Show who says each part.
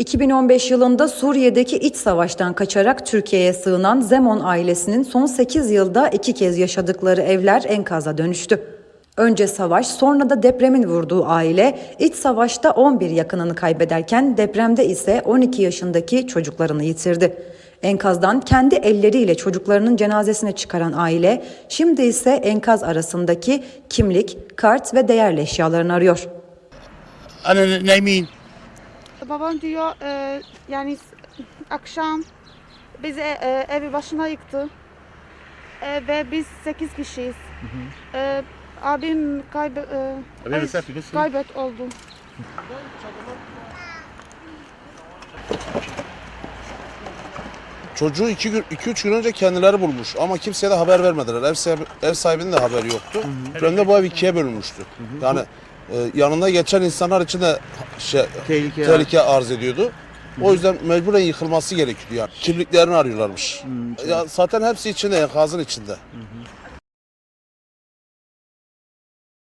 Speaker 1: 2015 yılında Suriye'deki iç savaştan kaçarak Türkiye'ye sığınan Zemon ailesinin son 8 yılda iki kez yaşadıkları evler enkaza dönüştü. Önce savaş, sonra da depremin vurduğu aile iç savaşta 11 yakınını kaybederken depremde ise 12 yaşındaki çocuklarını yitirdi. Enkazdan kendi elleriyle çocuklarının cenazesine çıkaran aile şimdi ise enkaz arasındaki kimlik, kart ve değerli eşyalarını arıyor.
Speaker 2: Anne ne mean?
Speaker 3: Babam diyor e, yani akşam bizi e, evi başına yıktı. E, ve biz 8 kişiyiz. E, abim kaybe, e,
Speaker 2: Abim
Speaker 3: ay, kaybet oldu.
Speaker 4: Çocuğu 2 gün 2 3 gün önce kendileri bulmuş ama kimseye de haber vermediler. Ev sahibi, ev sahibinin de haberi yoktu. Depremde bu ev ikiye bölünmüştü. Yani e, yanında geçen insanlar için de şey,
Speaker 2: Tehlike.
Speaker 4: tehlike arz ediyordu. O yüzden mecburen yıkılması gerekiyor yani. Kimliklerini arıyorlarmış. Ya zaten hepsi içinde, enkazın içinde.